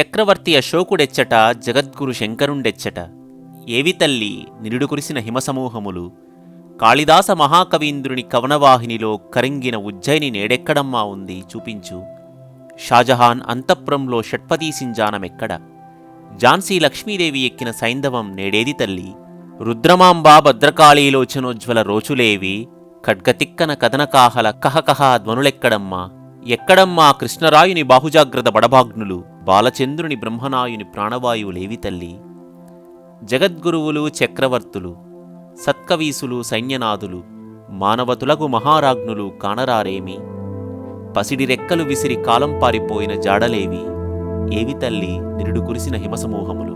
చక్రవర్తి అశోకుడెచ్చట జగద్గురు శంకరుండెచ్చట. ఏవి తల్లి నిరుడు కురిసిన హిమసమూహములు? కాళిదాస మహాకవీంద్రుని కవనవాహినిలో కరింగిన ఉజ్జయిని నేడెక్కడమ్మా ఉంది చూపించు. షాజహాన్ అంతఃపురంలో షట్పదీసింజానమెక్కడ ఝాన్సీ లక్ష్మీదేవి ఎక్కిన సైంధవం నేడేది తల్లి? రుద్రమాంబ భద్రకాళీలోచనోజ్వల రోచులేవి? ఖడ్గతిక్కన కదనకాహల కహకహ ధ్వనులెక్కడమ్మా? ఎక్కడమ్మా కృష్ణరాయుని బాహుజాగ్రత బడభాగ్నులు? బాలచంద్రుని బ్రహ్మనాయుని ప్రాణవాయువులేవి తల్లి? జగద్గురువులు చక్రవర్తులు సత్కవీసులు సైన్యనాథులు మానవతులకు మహారాజ్ఞులు కానరారేమి? పసిడి రెక్కలు విసిరి కాలం పారిపోయిన జాడలేవి? ఏవి తల్లి? నిరుడు కురిసిన హిమసమూహములు.